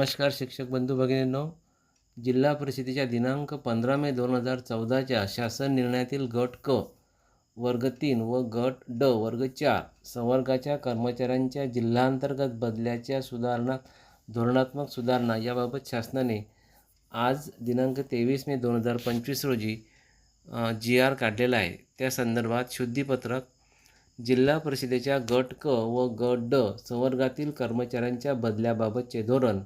नमस्कार शिक्षक बंधू भगिनींनो. जिल्हा परिषदेच्या दिनांक पंधरा मे दोन हजार चौदाच्या शासन निर्णयातील गट क वर्ग तीन व गट ड वर्ग चार संवर्गाच्या कर्मचाऱ्यांच्या जिल्हांतर्गत बदल्याच्या सुधारणा धोरणात्मक सुधारणा याबाबत शासनाने आज दिनांक तेवीस मे दोन हजार पंचवीस रोजी जी आर काढलेला आहे. त्या संदर्भात शुद्धीपत्रक जिल्हा परिषदेच्या गट क व गट ड संवर्गातील कर्मचाऱ्यांच्या बदल्याबाबतचे धोरण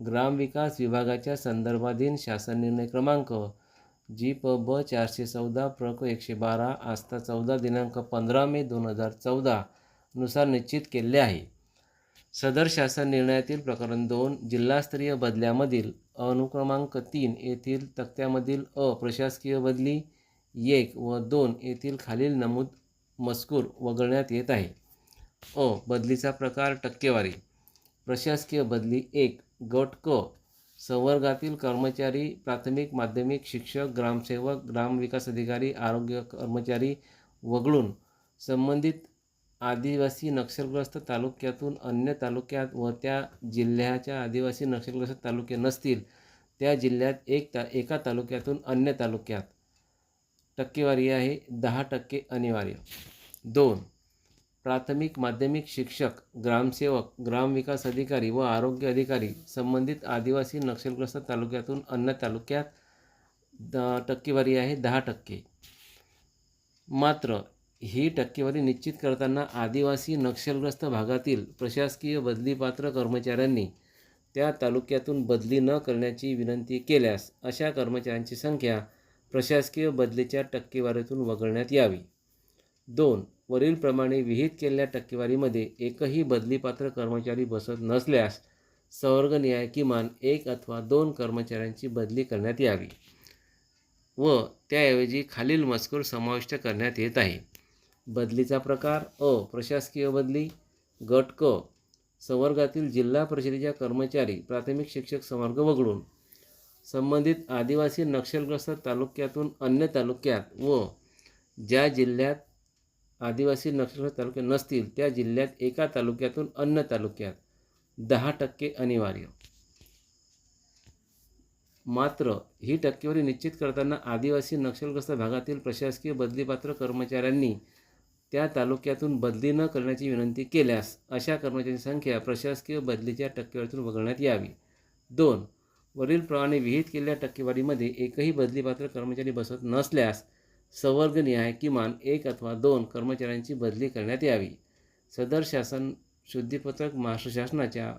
ग्रामविकास विभागाच्या संदर्भाधीन शासन निर्णय क्रमांक जी प ब चारशे चौदा प्रक एकशे बारा आस्था चौदा दिनांक पंधरा मे दोन हजार चौदा नुसार निश्चित केले आहे. सदर शासन निर्णयातील प्रकरण दोन जिल्हास्तरीय बदल्यामधील अनुक्रमांक तीन येथील तक्त्यामधील अ प्रशासकीय बदली एक व दोन येथील खालील नमूद मजकूर वगळण्यात येत आहे. अ बदलीचा प्रकार टक्केवारी. प्रशासकीय बदली एक गट क संवर्गातील कर्मचारी प्राथमिक माध्यमिक शिक्षक ग्रामसेवक ग्रामविकास अधिकारी आरोग्य कर्मचारी वगळून संबंधित आदिवासी नक्षलग्रस्त तालुक्यातून अन्य तालुक्यात व त्या जिल्ह्याच्या आदिवासी नक्षलग्रस्त तालुके नसतील त्या जिल्ह्यात एक ता एका तालुक्यातून अन्य तालुक्यात टक्केवारी आहे दहा टक्के अनिवार्य. दोन प्राथमिक माध्यमिक शिक्षक ग्रामसेवक ग्रामविकास अधिकारी व आरोग्य अधिकारी संबंधित आदिवासी नक्षलग्रस्त तालुक्यातून अन्य तालुक्यात द टक्केवारी आहे दहा टक्के. मात्र ही टक्केवारी निश्चित करताना आदिवासी नक्षलग्रस्त भागातील प्रशासकीय बदलीपात्र कर्मचाऱ्यांनी त्या तालुक्यातून बदली न करण्याची विनंती केल्यास अशा कर्मचाऱ्यांची संख्या प्रशासकीय बदलीच्या टक्केवारीतून वगळण्यात यावी. दोन वरीलप्रमाणे विहित केलेल्या टक्केवारीमध्ये एकही बदलीपात्र कर्मचारी बसत नसल्यास संवर्गनिहाय किमान एक अथवा दोन कर्मचाऱ्यांची बदली करण्यात यावी व त्याऐवजी खालील मजकूर समाविष्ट करण्यात येत आहे. बदलीचा प्रकार अ प्रशासकीय बदली गट क संवर्गातील जिल्हा परिषदेच्या कर्मचारी प्राथमिक शिक्षक संवर्ग वगळून संबंधित आदिवासी नक्षलग्रस्त तालुक्यातून अन्य तालुक्यात व ज्या जिल्ह्यात आदिवासी नक्षलग्रस्त तालुके नसतील त्या जिल्ह्यात एका तालुक्यातून अन्य तालुक्यात दहा टक्के अनिवार्य. मात्र ही टक्केवारी निश्चित करताना आदिवासी नक्षलग्रस्त भागातील प्रशासकीय बदलीपात्र कर्मचाऱ्यांनी त्या तालुक्यातून बदली न करण्याची विनंती केल्यास अशा कर्मचाऱ्यांची संख्या प्रशासकीय बदलीच्या टक्केवारीतून वगळण्यात यावी. दोन वरीलप्रमाणे विहित केलेल्या टक्केवारीमध्ये एकही बदलीपात्र कर्मचारी बसत नसल्यास संवर्गनिहाय किमान एक अथवा दोन कर्मचाऱ्यांची बदली करण्यात यावी. सदर शासन शुद्धीपत्रक महाराष्ट्र शासनाच्या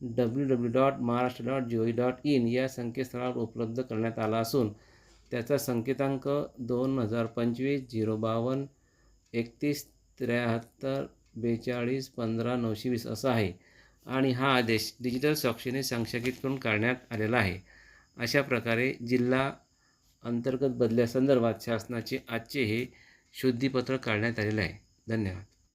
W W dot Maharashtra dot G O dot I N संकेतस्थळावर उपलब्ध करण्यात आला असून त्याचा संकेतांक दोन हजार पंचवीस झिरो बावन्न एकतीस त्र्याहत्तर बेचाळीस पंधरा नऊशे वीस असा आहे आणि हा आदेश डिजिटल साक्षीने संक्षेपित करून काढण्यात आलेला आहे. अशा प्रकारे जिल्हा अंतर्गत बदल्यासंदर्भात शासनाचे आजचे हे शुद्धीपत्र काढण्यात आलेले आहे. धन्यवाद.